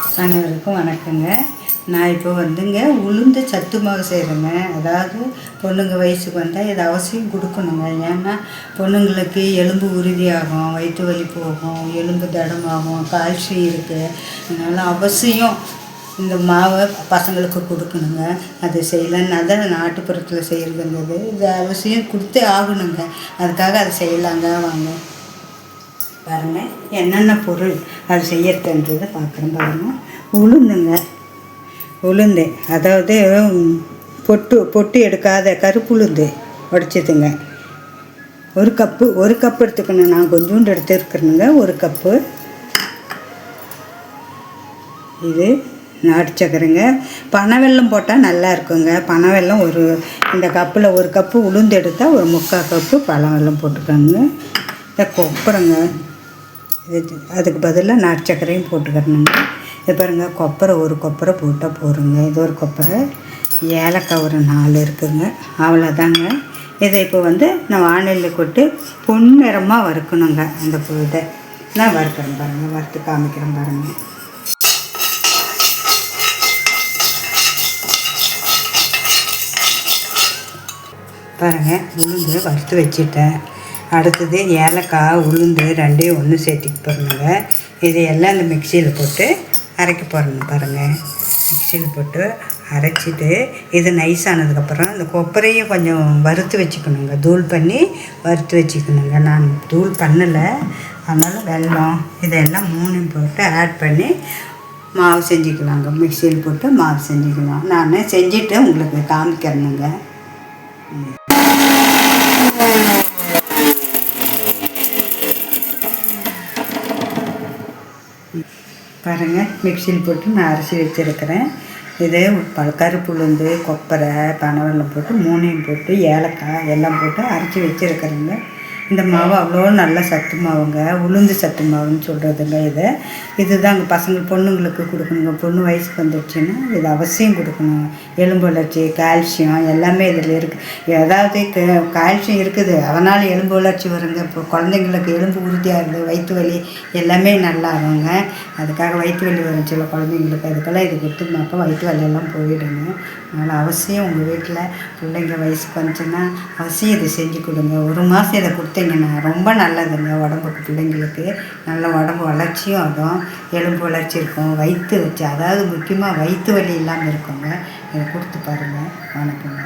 அனைவருக்கும் வணக்கங்க. நான் இப்போ வந்துங்க உளுந்து சத்து மாவு செய்கிறேங்க அதாவது பொண்ணுங்க வயசுக்கு வந்தால் இது அவசியம் கொடுக்கணுங்க. ஏன்னா பொண்ணுங்களுக்கு எலும்பு உறுதியாகும் வயிற்று வலி போகும் எலும்பு தடமாகும் கால்சியம் இருக்குது அதனால் அவசியம் இந்த மாவை பசங்களுக்கு கொடுக்கணுங்க. அது செய்யலன்னா தான் நாட்டுப்புறத்தில் செய்கிறதுங்கிறது இது அவசியம் கொடுத்தே ஆகணுங்க. அதுக்காக அதை செய்யலாங்க. வாங்க. பாருங்கள் என்னென்ன பொருள் அது செய்யறதுன்றதை பார்க்குறோம் பாருங்கள் உளுந்துங்க. உளுந்து அதாவது பொட்டு பொட்டு எடுக்காத கருப்பு உளுந்து உடைச்சதுங்க. ஒரு கப்பு ஒரு கப் எடுத்துக்கணும். நான் கொஞ்சோண்டு எடுத்துருக்குறேனுங்க ஒரு கப்பு. இது நாட்டு பனை வெல்லம் போட்டால் நல்லா இருக்குங்க. பனை வெல்லம் ஒரு இந்த கப்பில் ஒரு கப்பு உளுந்து எடுத்தால் ஒரு முக்கால் கப்பு பனவெல்லம் போட்டுக்கோங்க. இந்த கொப்பரைங்க. இது அதுக்கு பதிலாக நாட்டு சக்கரையும் போட்டுக்கிறணுங்க இது பாருங்கள் கொப்பரை ஒரு கொப்பரை போட்டால் போடுங்க இது ஒரு கொப்பரை. ஏலக்காய் ஒரு நாலு இருக்குதுங்க அவ்வளோதாங்க இதை இப்போ வந்து நான் வானிலையில் கொட்டு பொன்னிறமாக வறுக்கணுங்க. அந்த பு- இதை நான் வறுக்கிறேன் பாருங்கள் வறுத்து காமிக்கிறேன் பாருங்கள் பாருங்கள் உளுந்து வறுத்து வச்சுட்டேன். அடுத்தது ஏலக்காய் உளுந்து ரெண்டையும் ஒன்று சேர்த்துக்க போகிறணுங்க இதையெல்லாம் இந்த மிக்சியில் போட்டு அரைக்க போகிறேங்க பாருங்கள் மிக்சியில் போட்டு அரைச்சிட்டு இது நைஸ் ஆனதுக்கப்புறம் இந்த கொப்பரையும் கொஞ்சம் வறுத்து வச்சுக்கணுங்க. தூள் பண்ணி வறுத்து வச்சுக்கணுங்க. நான் தூள் பண்ணலை. அதனால் வெல்லம் இதெல்லாம் மூணையும் போட்டு ஆட் பண்ணி மாவு செஞ்சுக்கலாங்க. மிக்சியில் போட்டு மாவு செஞ்சுக்கலாம். நான் செஞ்சுட்டு உங்களுக்கு காமிக்கிறேனுங்க. பாருங்கள் மிக்சியில் போட்டு நான் அரிசி வச்சுருக்கிறேன். இது ப உளுந்து கொப்பரை பனவெல்லம் போட்டு மூணையும் போட்டு ஏலக்காய் எல்லாம் போட்டு அரைச்சி வச்சுருக்கிறேங்க. இந்த மாவு அவ்வளோ நல்ல சத்து மாவுங்க உளுந்து சத்து மாவுன்னு சொல்கிறதுங்க இதை. இதுதாங்க பசங்க பொண்ணுங்களுக்கு கொடுக்கணுங்க. பொண்ணு வயசுக்கு வந்துடுச்சுன்னா இது அவசியம் கொடுக்கணும். எலும்பு வளர்ச்சி கால்சியம் எல்லாமே இதில் இருக்குது ஏதாவது க- கால்சியம் இருக்குது. அதனால் எலும்பு வளர்ச்சி வருங்க. இப்போ குழந்தைங்களுக்கு எலும்பு உறுதியாக இருக்குது வயிற்று வலி எல்லாமே நல்லா ஆகுங்க அதுக்காக வயிற்று வலி வந்துச்சுல குழந்தைங்களுக்கு அதுக்கெல்லாம் இது கொடுத்துனாக்கா வயிற்று வலியெல்லாம் போயிடுங்க. அதனால் அவசியம் உங்கள் வீட்டில் பிள்ளைங்க வயசுக்கு வந்துச்சுன்னா அவசியம் இதை செஞ்சு கொடுங்க. ஒரு மாதம் இதை கொடுத்து கொடுத்தீங்கன்னா ரொம்ப நல்லதுங்க உடம்புக்கு பிள்ளைங்களுக்கு. நல்ல உடம்பு வளர்ச்சியும் ஆகும் எலும்பு வளர்ச்சி இருக்கும். வயிற்று வச்சு அதாவது முக்கியமாக வயிற்று வலி இல்லாமல் இருக்குங்க இதை கொடுத்து பாருங்கள் வணக்கங்க